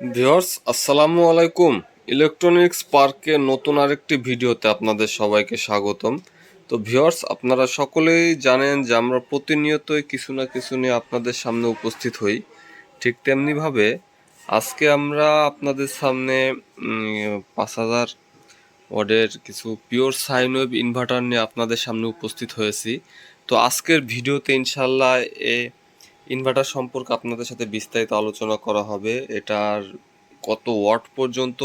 Viewers, আসসালামু আলাইকুম। Electronics পার্কে নতুন আরেকটি ভিডিওতে আপনাদের সবাইকে স্বাগতম। তো ভিউয়ার্স, আপনারা সকলেই জানেন যে আমরা প্রতিনিয়তই কিছু না কিছু নিয়ে আপনাদের সামনে উপস্থিত হই। ঠিক তেমনিভাবে আজকে আমরা আপনাদের সামনে পাঁচ হাজার ওয়ার্ডের কিছু পিওর সাইন ওয়েভ ইনভার্টার নিয়ে আপনাদের সামনে উপস্থিত হয়েছি। তো আজকের ভিডিওতে ইনশাল্লাহ এ ইনভার্টার সম্পর্কে আপনাদের সাথে বিস্তারিত আলোচনা করা হবে। এটার কত ওয়াট পর্যন্ত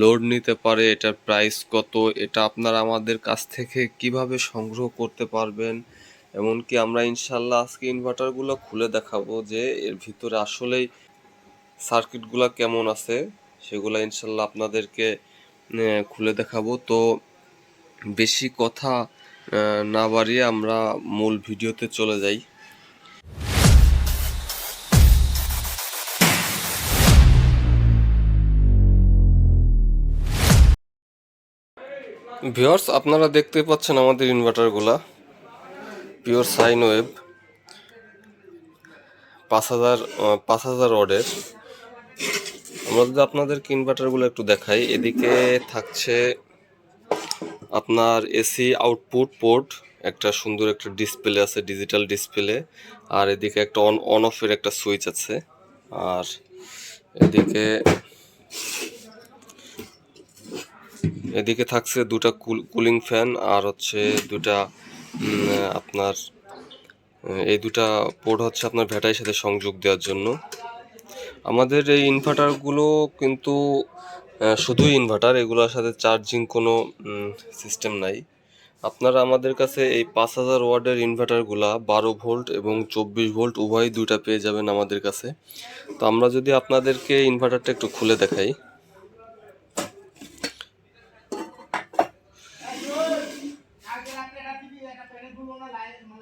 লোড নিতে পারে, এটার প্রাইস কত, এটা আপনারা আমাদের কাছ থেকে কীভাবে সংগ্রহ করতে পারবেন? এমনকি আমরা ইনশাল্লাহ আজকে ইনভার্টারগুলো খুলে দেখাবো যে এর ভিতরে আসলেই সার্কিটগুলো কেমন আছে, সেগুলো ইনশাল্লাহ আপনাদেরকে খুলে দেখাবো। তো বেশি কথা না বাড়িয়ে আমরা মূল ভিডিওতে চলে যাই। ভিউয়ার্স, আপনারা দেখতে পাচ্ছেন আমাদের ইনভার্টারগুলা। পিওর সাইন ওয়েভ পাঁচ হাজার পাঁচ হাজার ওয়ার্ডের। আমরা যদি আপনাদেরকে ইনভার্টারগুলো একটু দেখাই, এদিকে থাকছে আপনার এসি আউটপুট পোর্ট একটা সুন্দর একটা ডিসপ্লে আছে ডিজিটাল ডিসপ্লে আর এদিকে একটা অন অন অফের একটা সুইচ আছে। আর এদিকে এদিকে থাকছে দুটা কুলিং ফ্যান আর হচ্ছে দুটা আপনার এই দুটা পোর্ট হচ্ছে আপনার ভ্যাটাইয়ের সাথে সংযোগ দেওয়ার জন্য। আমাদের এই ইনভার্টারগুলো কিন্তু শুধুই ইনভার্টার, এগুলোর সাথে চার্জিং কোনো সিস্টেম নাই। আপনারা আমাদের কাছে এই পাঁচ হাজার ওয়ার্ডের ইনভার্টারগুলা বারো ভোল্ট এবং চব্বিশ ভোল্ট উভয় দুইটা পেয়ে যাবেন আমাদের কাছে। তো আমরা যদি আপনাদেরকে ইনভার্টারটা একটু খুলে দেখাই।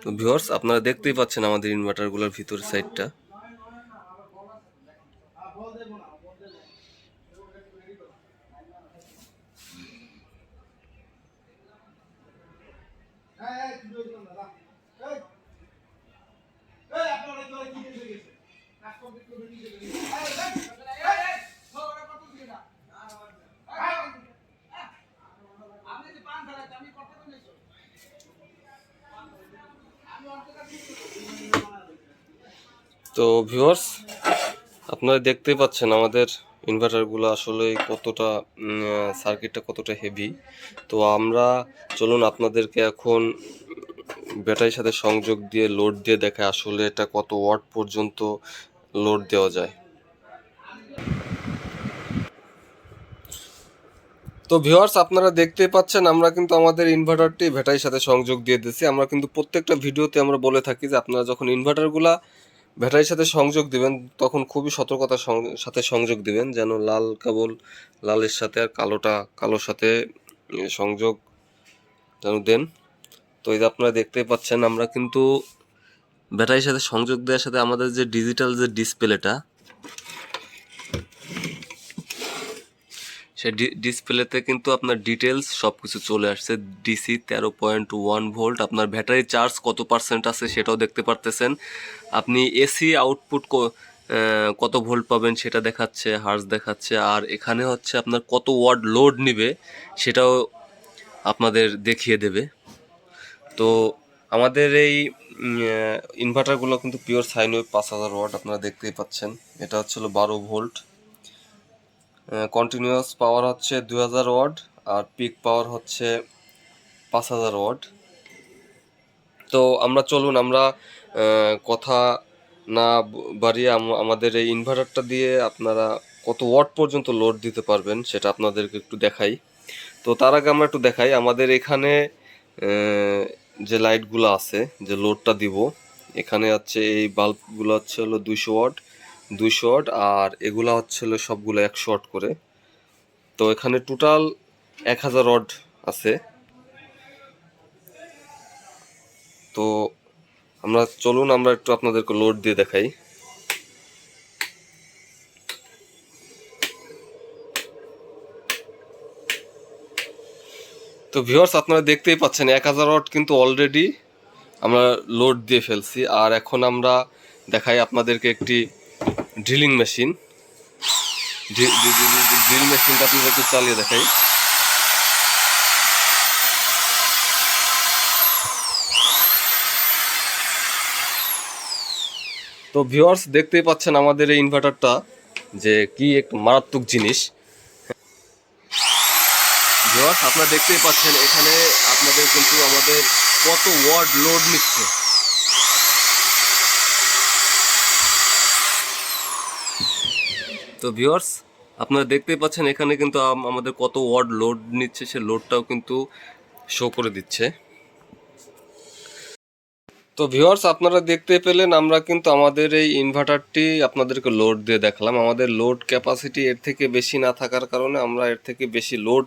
তো ভিউয়ার্স আপনারা দেখতেই পাচ্ছেন আমাদের ইনভার্টারগুলোর ভিতরের সাইডটা তো ভিউয়ার্স আপনারা দেখতেই পাচ্ছেন আমাদের ইনভার্টারগুলো আসলে কতটা সার্কিটটা কতটা হেভি তো আমরা, চলুন আপনাদেরকে এখন ব্যাটারির সাথে সংযোগ দিয়ে লোড দিয়ে দেখে আসলে এটা কত ওয়াট পর্যন্ত লোড দেওয়া যায়। তো ভিউয়ার্স আপনারা দেখতেই পাচ্ছেন, আমরা কিন্তু আমাদের ইনভার্টারটি ব্যাটারির সাথে সংযোগ দিয়ে দিয়েছি। আমরা কিন্তু প্রত্যেকটা ভিডিওতে আমরা বলে থাকি যে আপনারা যখন ইনভার্টারগুলা ব্যাটারির সাথে সংযোগ দিবেন, তখন খুবই সতর্কতার সাথে সংযোগ দিবেন, যেন লাল কেবল লালের সাথে আর কালোটা, কালোর সাথে সংযোগ যেন দেন। তো এই আপনারা দেখতেই পাচ্ছেন, আমরা কিন্তু ব্যাটারির সাথে সংযোগ দেওয়ার সাথে আমাদের যে ডিজিটাল যে ডিসপ্লেটা সে ডিসপ্লেতে কিন্তু আপনার ডিটেলস সব কিছু চলে আসছে। ডিসি তেরো পয়েন্ট ওয়ান ভোল্ট আপনার ব্যাটারি চার্জ কত পার্সেন্ট আছে সেটাও দেখতে পারতেছেন। আপনি এসি আউটপুট কত ভোল্ট পাবেন সেটা দেখাচ্ছে হার্স দেখাচ্ছে। আর এখানে হচ্ছে আপনার কত ওয়াট লোড নিবে সেটাও আপনাদের দেখিয়ে দেবে। তো আমাদের এই ইনভার্টারগুলো কিন্তু পিওর সাইন ওয়েভ পাঁচ হাজার ওয়াট আপনারা দেখতেই পাচ্ছেন। এটা হচ্ছিল বারো ভোল্ট কন্টিনিউয়াস পাওয়ার হচ্ছে দু হাজার ওয়াট আর পিক পাওয়ার হচ্ছে পাঁচ হাজার ওয়াট। তো আমরা চলুন, আমরা কথা না বাড়িয়ে আম- আমাদের এই ইনভার্টারটা দিয়ে আপনারা কত ওয়াট পর্যন্ত লোড দিতে পারবেন সেটা আপনাদেরকে একটু দেখাই। তো তার আগে আমরা একটু দেখাই, আমাদের এখানে যে লাইটগুলো আছে, যে লোডটা দিব, এখানে হচ্ছে এই বাল্বগুলো হচ্ছে হলো দুইশো ওয়াট দুইশো শট আর এগুলা হচ্ছে সবগুলো এক শট করে। তো এখানে টোটাল এক হাজার রড আছে। তো আমরা, চলুন আমরা একটু আপনাদেরকে লোড দিয়ে দেখাই। তো ভিউয়ার্স আপনারা দেখতেই পাচ্ছেন এক হাজার রড কিন্তু অলরেডি আমরা লোড দিয়ে ফেলছি। আর এখন আমরা দেখাই আপনাদেরকে একটি ড্রিলিং মেশিন ড্রিল মেশিনটা আপনাদের একটু চালিয়ে দেখাই। তো ভিউয়ার্স দেখতেই পাচ্ছেন আমাদের এই ইনভার্টারটা যে কি এক মারাত্মক জিনিস। ভিউয়ার্স আপনারা দেখতেই পাচ্ছেন এখানে আপনাদের কিন্তু আমাদের কত ওয়ার্ড লোড নিচ্ছে। তো ভিউয়ার্স আপনারা দেখতেই পাচ্ছেন এখানে কিন্তু আমাদের কত ওয়ার্ড লোড নিচ্ছে, সে লোডটাও কিন্তু শো করে দিচ্ছে। তো ভিউয়ার্স আপনারা দেখতে পেলেন আমরা কিন্তু আমাদের এই ইনভার্টারটি আপনাদেরকে লোড দিয়ে দেখালাম। আমাদের লোড ক্যাপাসিটি এর থেকে বেশি না থাকার কারণে আমরা এর থেকে বেশি লোড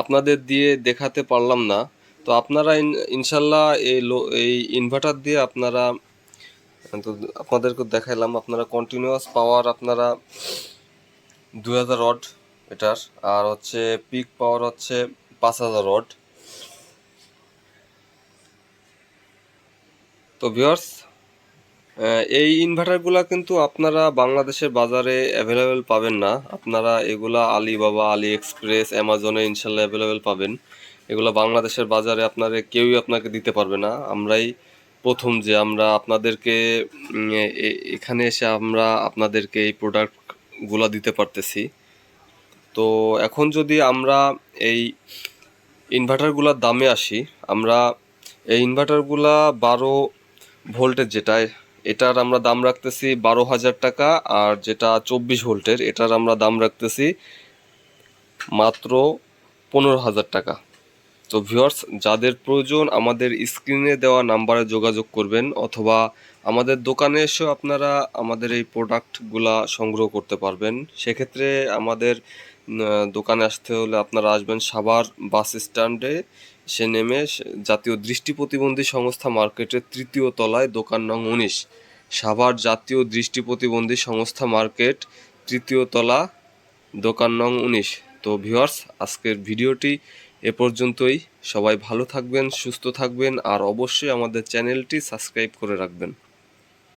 আপনাদের দিয়ে দেখাতে পারলাম না। তো আপনারা ইনশাল্লাহ এই এই ইনভার্টার দিয়ে আপনারা, তো আপনাদেরকে দেখাইলাম, আপনারা কন্টিনিউয়াস পাওয়ার আপনারা দু হাজার রড এটার, আর হচ্ছে পিক পাওয়ার হচ্ছে পাঁচ হাজার রড। তো ভিউয়ার্স এই ইনভার্টারগুলা কিন্তু আপনারা বাংলাদেশের বাজারে অ্যাভেলেবেল পাবেন না। আপনারা এগুলা আলিবাবা আলি এক্সপ্রেস অ্যামাজনে ইনশাল্লাহ অ্যাভেলেবেল পাবেন। এগুলা বাংলাদেশের বাজারে আপনারা কেউই আপনাকে দিতে পারবে না। আমরাই প্রথম যে আমরা আপনাদেরকে এখানে এসে আমরা আপনাদেরকে এই প্রোডাক্টগুলা দিতে পারতেছি। তো এখন যদি আমরা এই ইনভার্টারগুলোর দামে আসি, আমরা এই ইনভার্টারগুলা বারো ভোল্টের যেটা এটার আমরা দাম রাখতেছি বারো হাজার টাকা আর যেটা চব্বিশ ভোল্টের, এটার আমরা দাম রাখতেছি মাত্র পনেরো হাজার টাকা। তো ভিউয়ার্স যাদের প্রয়োজন আমাদের স্ক্রিনে দেওয়া নাম্বারে যোগাযোগ করবেন অথবা আমাদের দোকানে এসেও আপনারা আমাদের এই প্রোডাক্টগুলা সংগ্রহ করতে পারবেন। সেক্ষেত্রে আমাদের দোকানে আসতে হলে আপনারা আসবেন সাভার বাস স্ট্যান্ডে। সে নেমে জাতীয় দৃষ্টি প্রতিবন্ধী সংস্থা মার্কেটের তৃতীয় তলায় দোকান নং উনিশ। সাভার জাতীয় দৃষ্টি প্রতিবন্ধী সংস্থা মার্কেট, তৃতীয় তলা, দোকান নং উনিশ। তো ভিউয়ার্স, আজকের ভিডিওটি এ পর্যন্তই। সবাই ভালো থাকবেন, সুস্থ থাকবেন, আর অবশ্যই আমাদের চ্যানেলটি সাবস্ক্রাইব করে রাখবেন।